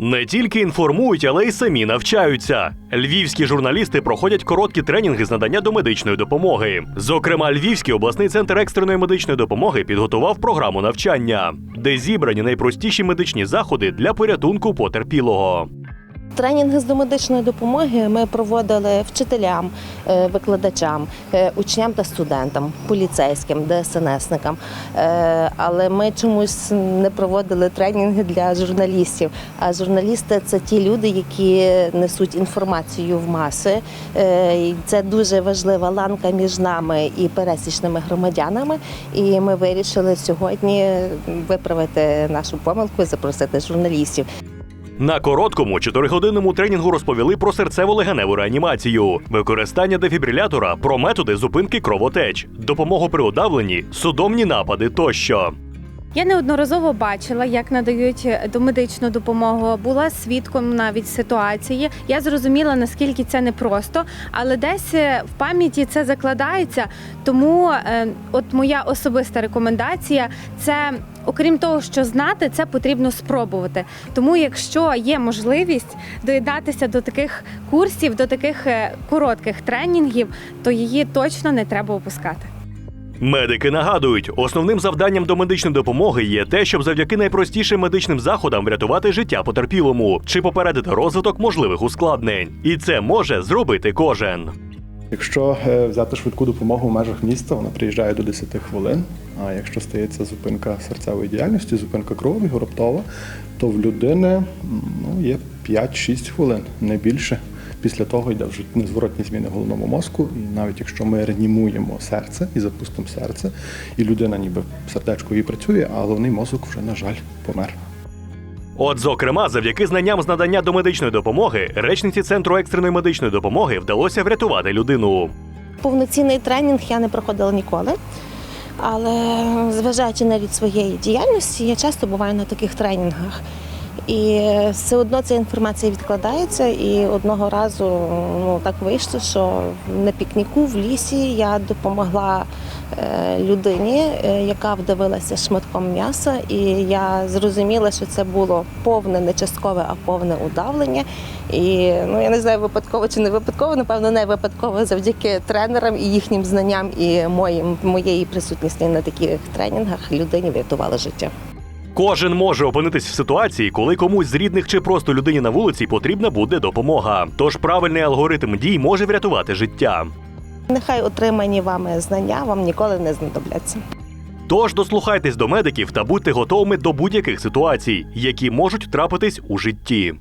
Не тільки інформують, але й самі навчаються. Львівські журналісти проходять короткі тренінги з надання домедичної допомоги. Зокрема, Львівський обласний центр екстреної медичної допомоги підготував програму навчання, де зібрані найпростіші медичні заходи для порятунку потерпілого. Тренінги з домедичної допомоги ми проводили вчителям, е, викладачам, е, учням та студентам, поліцейським, ДСНСникам. Е, Але ми чомусь не проводили тренінги для журналістів. А журналісти це ті люди, які несуть інформацію в маси. Це дуже важлива ланка між нами і пересічними громадянами. І ми вирішили сьогодні виправити нашу помилку і запросити журналістів. На короткому чотиригодинному тренінгу розповіли про серцево-легеневу реанімацію, використання дефібрилятора, про методи зупинки кровотеч, допомогу при удавленні, судомні напади тощо. Я неодноразово бачила, як надають домедичну допомогу. Була свідком навіть ситуації. Я зрозуміла, наскільки це непросто, але десь е, в пам'яті це закладається. Тому, е, от моя особиста рекомендація це. Окрім того, що знати, це потрібно спробувати. Тому, якщо є можливість доєднатися до таких курсів, до таких е, коротких тренінгів, то її точно не треба опускати. Медики нагадують, основним завданням домедичної допомоги є те, щоб завдяки найпростішим медичним заходам врятувати життя потерпілому чи попередити розвиток можливих ускладнень. І це може зробити кожен. Якщо е, взяти швидку допомогу в межах міста, вона приїжджає до 10 хвилин. А якщо стається зупинка серцевої діяльності, зупинка крові раптова, то в людини ну, є 5-6 хвилин, не більше. Після того йде вже незворотні зміни в головному мозку. І навіть якщо ми реанімуємо серце і запустимо серце, і людина ніби сердечко її працює, а головний мозок вже, на жаль, помер. От, зокрема, завдяки знанням з надання домедичної допомоги, речниці центру екстреної медичної допомоги вдалося врятувати людину. Повноцінний тренінг я не проходила ніколи. Але зважаючи на рід своєї діяльності, я часто буваю на таких тренінгах. І все одно ця інформація відкладається. І одного разу ну, так вийшло, що на пікніку в лісі я допомогла е, людині, е, яка вдавилася шматком м'яса. І я зрозуміла, що це було повне, не часткове, а повне удавлення. І ну я не знаю, випадково чи не випадково, напевно, не випадково завдяки тренерам і їхнім знанням і моїм моєї присутності на таких тренінгах людині врятувала життя. Кожен може опинитись в ситуації, коли комусь з рідних чи просто людині на вулиці потрібна буде допомога. Тож правильний алгоритм дій може врятувати життя. Нехай отримані вами знання вам ніколи не знадобляться. Тож дослухайтесь до медиків та будьте готовими до будь-яких ситуацій, які можуть трапитись у житті.